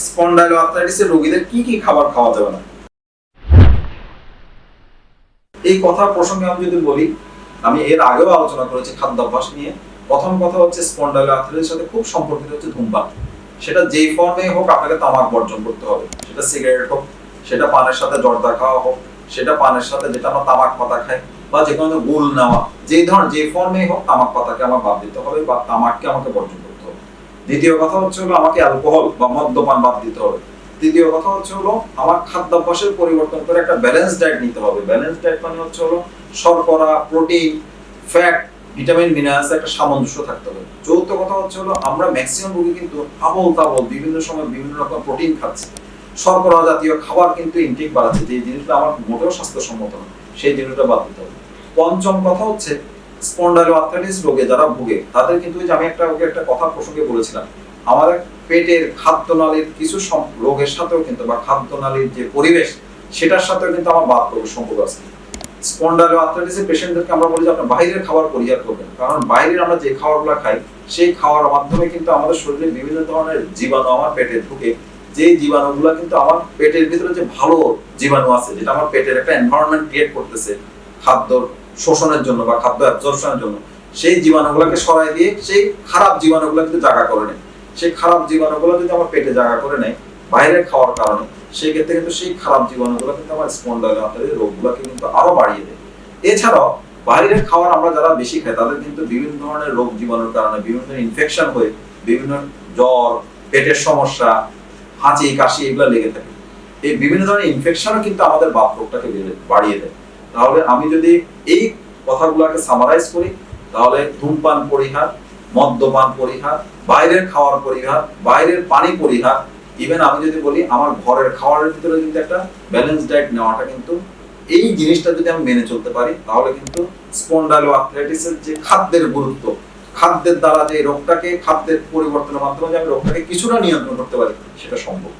Spondylo আর্থ্রাইটিসের রোগীদের কি কি খাবার খাওয়া যাবে না এই কথা প্রসঙ্গে আমি যদি বলি, আমি এর আগেও আলোচনা করেছি খাদ্যাভ্যাস নিয়ে। প্রথম কথা হচ্ছে স্পন্ডাইলো আর্থ্রাইটিসের সাথে খুব সম্পর্কিত হচ্ছে ধূমপান। সেটা যেই ফর্মে হোক, আপনাকে তামাক বর্জন করতে হবে। সেটা সিগারেট হোক, সেটা পানের সাথে জর্দা খাওয়া হোক, সেটা পানের সাথে যেটা আমরা তামাক পাতা খাই, বা যে কোনো গুল নেওয়া যে ধরনের যে ফর্মে হোক, তামাক পাতাকে আমার বাদ দিতে হবে, বা তামাককে আমাকে বর্জন করতে দ্বিতীয় কথা হচ্ছে হলো আমাকে অ্যালকোহল বা মদ্যপান বাদ দিতে হবে। তৃতীয় কথা হচ্ছে হলো আমার খাদ্যাভ্যাসের পরিবর্তন করে একটা ব্যালেন্স ডায়েট নিতে হবে। ব্যালেন্স ডায়েট মানে হচ্ছে হলো শর্করা প্রোটিন ফ্যাট ভিটামিন মিনারেলস একটা সামঞ্জস্য থাকতে হবে। চৌথ কথা হচ্ছে হলো আমরা ম্যাক্সিমাম রোগী কিন্তু আবল তাবল বিভিন্ন সময় বিভিন্ন রকম প্রোটিন খাচ্ছে। শর্করা জাতীয় খাবার কিন্তু ইনটেক বাড়াচ্ছে। যে জিনিসটা আমার মোটেও স্বাস্থ্যসম্মত না সেই জিনিসটা বাদ দিতে হবে। পঞ্চম কথা হচ্ছে স্পন্ডাইলো আর্থ্রাইটিস রোগে যারা ভুগে, তাদের কিন্তু আমি একটা ওকে একটা কথা প্রসঙ্গে বলেছিলাম আমাদের পেটের খাদ্যনালীর কিছু রোগের সাথেও কিন্তু বা খাদ্যনালীর যে পরিবেশ, সেটার সাথেও কিন্তু আমার বাদ সম্পর্ক আছে। আর্থ্রাইটিসের পেশেন্টদেরকে আমরা বলি যে আপনি বাইরের খাবার পরিহার করবেন, কারণ বাইরের আমরা যে খাবারগুলো খাই, সেই খাওয়ার মাধ্যমে কিন্তু আমাদের শরীরে বিভিন্ন ধরনের জীবাণু আমার পেটে ঢুকে। যে জীবাণুগুলো কিন্তু আমার পেটের ভিতরে যে ভালো জীবাণু আছে, যেটা আমার পেটের একটা এনভায়রনমেন্ট ক্রিয়েট করতেছে খাদ্য শোষণের জন্য বা খাদ্য অ্যাবজর্পশনের জন্য। সেই জীবাণুগুলোকে সরাই দিয়ে সেই খারাপ জীবাণুগুলো কিন্তু জায়গা করে নেয়, সেই খারাপ জীবাণুগুলো যদি আমার পেটে জায়গা করে নেয়, বাইরে খাওয়ার কারণে, সেই ক্ষেত্রে কিন্তু সেই খারাপ জীবাণুগুলো কিন্তু আমার স্পন্ডাইলাইটিস রোগগুলোকে কিন্তু আরও বাড়িয়ে দেয়। এছাড়াও, বাইরের খাবার আমরা যারা বেশি খাই, তাদের কিন্তু বিভিন্ন ধরনের রোগ জীবাণুর কারণে, বিভিন্ন ধরনের ইনফেকশন হয়ে, বিভিন্ন জ্বর, পেটের সমস্যা, হাঁচি, কাশি, এগুলো লেগে থাকে। এই বিভিন্ন ধরনের ইনফেকশনও কিন্তু আমাদের বাত রোগটাকে বাড়িয়ে দেয়। তাহলে আমি যদি এই কথাগুলোকে সামারাইজ করি, তাহলে ধূমপান পরিহার, মদ্যপান পরিহার, বাইরের খাওয়ার পরিহার, বাইরের পানি পরিহার ইভেন আমি যদি বলি আমার ঘরের খাওয়ারের ভিতরে কিন্তু একটা ব্যালেন্স ডায়েট নেওয়াটা কিন্তু এই জিনিসটা যদি আমি মেনে চলতে পারি, তাহলে কিন্তু স্পন্ডাইলো আর্থ্রাইটিসের যে খাদ্যের গুরুত্ব, খাদ্যের দ্বারা যে রোগটাকে, খাদ্যের পরিবর্তনের মাধ্যমে যে আমি রোগটাকে কিছুটা নিয়ন্ত্রণ করতে পারি, সেটা সম্ভব।